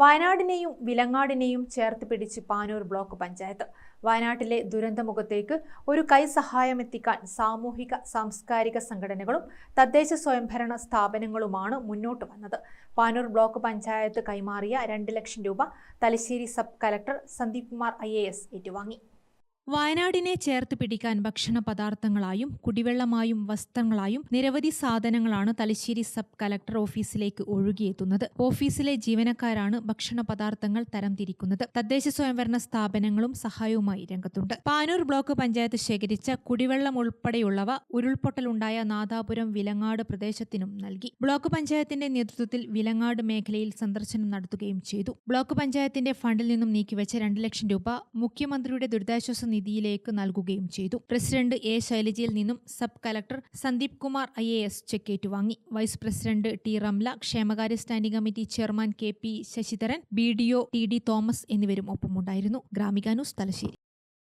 വയനാടിനെയും വിലങ്ങാടിനെയും ചേർത്ത് പിടിച്ച് പാനൂർ ബ്ലോക്ക് പഞ്ചായത്ത്. വയനാട്ടിലെ ദുരന്തമുഖത്തേക്ക് ഒരു കൈ സഹായമെത്തിക്കാൻ സാമൂഹിക സാംസ്കാരിക സംഘടനകളും തദ്ദേശ സ്വയംഭരണ സ്ഥാപനങ്ങളുമാണ് മുന്നോട്ട് വന്നത്. പാനൂർ ബ്ലോക്ക് പഞ്ചായത്ത് കൈമാറിയ രണ്ട് ലക്ഷം രൂപ Thalassery sub collector Sandeep Kumar I ഏറ്റുവാങ്ങി. വയനാടിനെ ചേർത്ത് പിടിക്കാൻ ഭക്ഷണ പദാർത്ഥങ്ങളായും കുടിവെള്ളമായും വസ്ത്രങ്ങളായും നിരവധി സാധനങ്ങളാണ് തലശ്ശേരി സബ് കലക്ടർ ഓഫീസിലേക്ക് ഒഴുകിയെത്തുന്നത്. ഓഫീസിലെ ജീവനക്കാരാണ് ഭക്ഷണ പദാർത്ഥങ്ങൾ തരംതിരിക്കുന്നത്. തദ്ദേശ സ്വയംഭരണ സ്ഥാപനങ്ങളും സഹായവുമായി രംഗത്തുണ്ട്. പാനൂർ ബ്ലോക്ക് പഞ്ചായത്ത് ശേഖരിച്ച കുടിവെള്ളം ഉൾപ്പെടെയുള്ളവ ഉരുൾപൊട്ടലുണ്ടായ നാദാപുരം വിലങ്ങാട് പ്രദേശത്തിനും നൽകി. ബ്ലോക്ക് പഞ്ചായത്തിന്റെ നേതൃത്വത്തിൽ വിലങ്ങാട് മേഖലയിൽ സന്ദർശനം നടത്തുകയും ചെയ്തു. ബ്ലോക്ക് പഞ്ചായത്തിന്റെ ഫണ്ടിൽ നിന്നും നീക്കിവെച്ച രണ്ട് ലക്ഷം രൂപ മുഖ്യമന്ത്രിയുടെ ദുരിതാശ്വാസ നിധിയിലേക്ക് നൽകുകയും ചെയ്തു. പ്രസിഡന്റ് എ ശൈലജയിൽ നിന്നും sub collector Sandeep Kumar I A S ചെക്കേറ്റ് വാങ്ങി വൈസ് പ്രസിഡന്റ് ടി റംല ക്ഷേമകാര്യ standing committee chairman K P Sasidharan B D O T D Thomas എന്നിവരും ഒപ്പമുണ്ടായിരുന്നു. ഗ്രാമിക ന്യൂസ് തലശ്ശേരി.